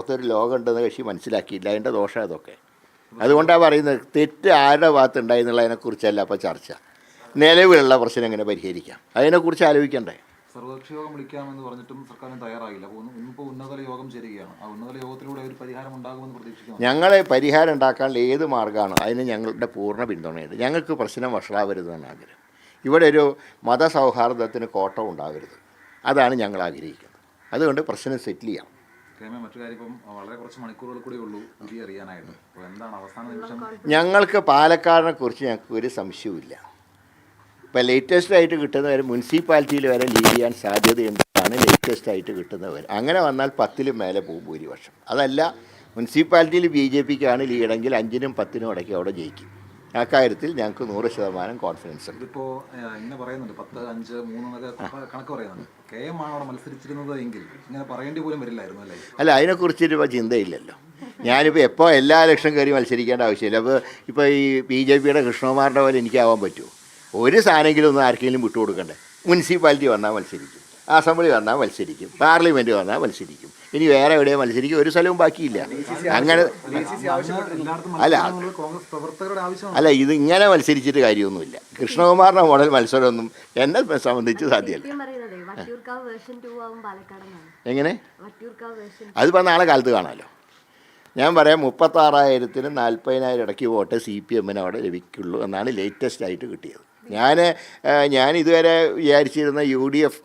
പുറത്തൊരു ലോകം ഉണ്ടെന്ന് കക്ഷി മനസ്സിലാക്കിയില്ല. അതിന്റെ ദോഷം അതൊക്കെ അതുകൊണ്ടാണ് പറയുന്നത് തെറ്റ് ആരുടെ ഭാഗത്ത് ഉണ്ടായെന്നുള്ളതിനെക്കുറിച്ചല്ല അപ്പോൾ ചർച്ച. നിലവിലുള്ള പ്രശ്നം എങ്ങനെ പരിഹരിക്കാം? അതിനെക്കുറിച്ച് ആലോചിക്കണ്ടേ? സർവകക്ഷി യോഗം വിളിക്കാമെന്ന് പറഞ്ഞിട്ടും സർക്കാരിന് തയ്യാറായില്ല. ഇപ്പോൾ ഉന്നതല ഉന്നതതല യോഗം ചേരുകയാണ്. ആ ഉന്നതതല യോഗത്തിലൂടെ ഒരു പരിഹാരം ഉണ്ടാകുമെന്ന് പ്രതീക്ഷിക്കുന്നു. ഞങ്ങളെ പരിഹാരം ഉണ്ടാക്കാനുള്ള ഏത് മാർഗമാണോ അതിന് ഞങ്ങളുടെ പൂർണ പിന്തുണയുണ്ട്. ഞങ്ങൾക്ക് പ്രശ്നം വഷളാവരുതെന്നാണ് ആഗ്രഹം. ഇവിടെ ഒരു മതസൗഹാർദ്ദത്തിന് കോട്ടം ഉണ്ടാകരുത്. അതാണ് ഞങ്ങൾ ആഗ്രഹിക്കുന്നത്. അതുകൊണ്ട് പ്രശ്നം സെറ്റിൽ ചെയ്യാം. മറ്റു വളരെ കുറച്ച് മണിക്കൂറുകൾ അറിയാനായിട്ട്. അപ്പോൾ എന്താണ് ഞങ്ങൾക്ക് പാലക്കാടിനെ കുറിച്ച് ഞങ്ങൾക്ക് ഒരു സംശയവുമില്ല. ഇപ്പം ലേറ്റസ്റ്റ് ആയിട്ട് കിട്ടുന്നവർ മുനിസിപ്പാലിറ്റിയിൽ വരെ ലീഡ് ചെയ്യാൻ സാധ്യതയുണ്ടെന്നാണ് ലേറ്റസ്റ്റ് ആയിട്ട് കിട്ടുന്നവർ അങ്ങനെ വന്നാൽ പത്തിലും മേലെ പോകും ഭൂരിപക്ഷം. അതല്ല മുനിസിപ്പാലിറ്റിയിൽ ബി ജെ പിക്കാണ് ലീഡെങ്കിൽ അഞ്ചിനും പത്തിനും ഇടയ്ക്ക് അവിടെ ജയിക്കും. ആ കാര്യത്തിൽ ഞങ്ങൾക്ക് നൂറ് ശതമാനം കോൺഫിഡൻസ് ഉണ്ട്. ഇപ്പോൾ ഇങ്ങനെ പറയുന്നുണ്ട് പത്ത് അഞ്ച് മൂന്ന് കണക്ക് പറയുന്നുണ്ട്. കെ എം ആണ് അവിടെ മത്സരിച്ചിരുന്നത് എങ്കിൽ ഇങ്ങനെ പറയേണ്ടി പോലും വരില്ലായിരുന്നു അല്ലേ? അല്ല അതിനെക്കുറിച്ചൊരു ഇപ്പോൾ ചിന്തയില്ലല്ലോ. ഞാനിപ്പോൾ എപ്പോൾ എല്ലാ ലക്ഷം കയറി മത്സരിക്കേണ്ട ആവശ്യമില്ല. അപ്പോൾ ഇപ്പോൾ ഈ ബി ജെ പിയുടെ കൃഷ്ണകുമാറിന്റെ പോലെ എനിക്കാവാൻ പറ്റുമോ? ഒരു സാധനമെങ്കിലും ഒന്ന് ആർക്കെങ്കിലും വിട്ടുകൊടുക്കണ്ടേ? മുനിസിപ്പാലിറ്റി വന്നാൽ മത്സരിക്കും. അസംബ്ലി വന്നാൽ മത്സരിക്കും. പാർലമെന്റ് വന്നാൽ മത്സരിക്കും. ഇനി വേറെ എവിടെയും മത്സരിക്കും. ഒരു സ്ഥലവും ബാക്കിയില്ല. അങ്ങനെ അല്ല. അല്ല ഇത് ഇങ്ങനെ മത്സരിച്ചിട്ട് കാര്യമൊന്നുമില്ല. കൃഷ്ണകുമാറിന്റെ മോഡൽ മത്സരമൊന്നും എന്നെ സംബന്ധിച്ച് സാധ്യമല്ല. എങ്ങനെ? അതിപ്പോൾ നാളെ കാലത്ത് കാണാമല്ലോ ഞാൻ പറയാം മുപ്പത്താറായിരത്തിന് നാൽപ്പതിനായിരം ഇടയ്ക്ക് വോട്ട് സി പി എമ്മിന് അവിടെ ലഭിക്കുള്ളൂ എന്നാണ് ലേറ്റസ്റ്റ് ആയിട്ട് കിട്ടിയത്. ഞാൻ ഞാൻ ഇതുവരെ വിചാരിച്ചിരുന്ന U D F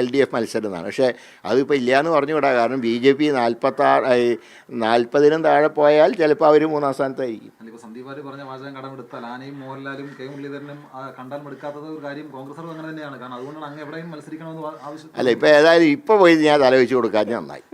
L D F മത്സരം എന്നാണ് പക്ഷേ അതിപ്പോൾ ഇല്ലയെന്ന് വിടാം കാരണം ബി ജെ പി നാൽപ്പത്താറ് നാൽപ്പതിനും താഴെ പോയാൽ ചിലപ്പോൾ അവർ മൂന്നാം സ്ഥാനത്തായിരിക്കും. സന്ദീപ് പറഞ്ഞ വാചകം കടമെടുത്താൽ ആനയും മോഹൻലാലും കെ മുരളീധരനും കണ്ടാൽ എടുക്കാത്തത് ഒരു കാര്യം കോൺഗ്രസ് അങ്ങനെ തന്നെയാണ്. കാരണം അതുകൊണ്ടാണ് അങ്ങ് എവിടെയും മത്സരിക്കണമെന്ന് ആവശ്യം അല്ല ഇപ്പോൾ ഏതായാലും ഇപ്പോൾ പോയി ഞാൻ തലവെച്ച് കൊടുക്കാൻ നന്നായി.